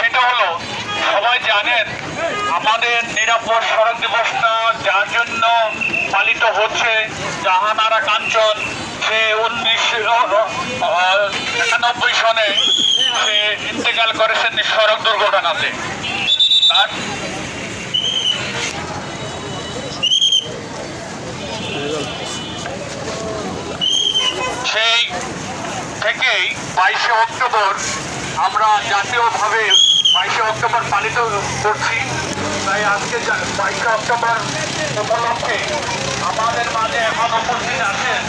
সেটা হলো, সবাই জানেন, আমাদের নিরাপদ সড়ক দিবসটা যার জন্য পালিত হচ্ছে জাহানারা কাঞ্চন, সে উনিশশো একানব্বই সনে সে ইন্তেকাল করেছেন সড়ক দুর্ঘটনাতে। তার সেই থেকেই বাইশে অক্টোবর আমরা জাতীয়ভাবে বাইশে অক্টোবর পালিত করছি। তাই আজকে বাইশে অক্টোবর উপলক্ষে আমাদের মাঝে এখন উপস্থিত আছেন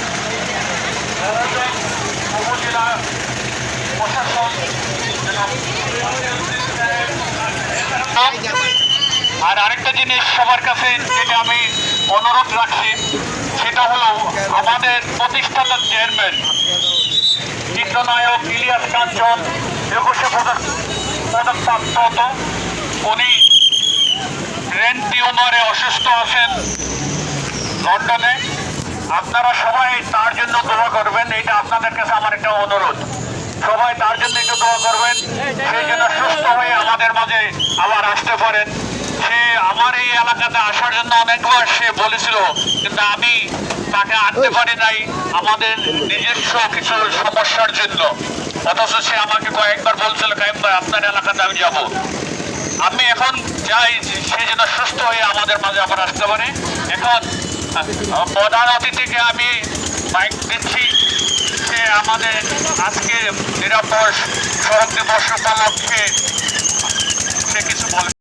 উপজেলা প্রশাসন আর আরেকটা জিনিস সবার কাছে যেটা আমি অনুরোধ রাখছি আমাদের প্রতিষ্ঠাতার চেয়ারম্যান, চিত্রনায়ক ইলিয়াস কাঞ্চন, একুশে পদক পদকপ্রাপ্ত উনি ব্রেন টিউমারে অসুস্থ আছেন লন্ডনে। আপনারা সবাই তার জন্য দোয়া করবেন, এটা আপনাদের কাছে আমার একটা অনুরোধ। সবাই তার জন্য একটু দোয়া করবেন, সেই জন্য সুস্থ হয়ে আমাদের মাঝে আবার আসতে পারেন। সে আমার এই এলাকাতে আসার জন্য অনেকবার সে বলেছিল কিন্তু আমি তাকে আনতে পারি নাই আমাদের নিজস্ব কিছু সমস্যার জন্য। অথচ সে আমাকে কয়েকবার বলছিল কাইম ভাই আপনার এলাকাতে আমি যাব। আমি এখন চাই সে যেন সুস্থ হয়ে আমাদের মাঝে আবার আসতে পারে। এখন প্রধান অতিথিকে আমি বাইক দিচ্ছি। সে আমাদের আজকে নিরাপদ সড়ক দিবস উপলক্ষে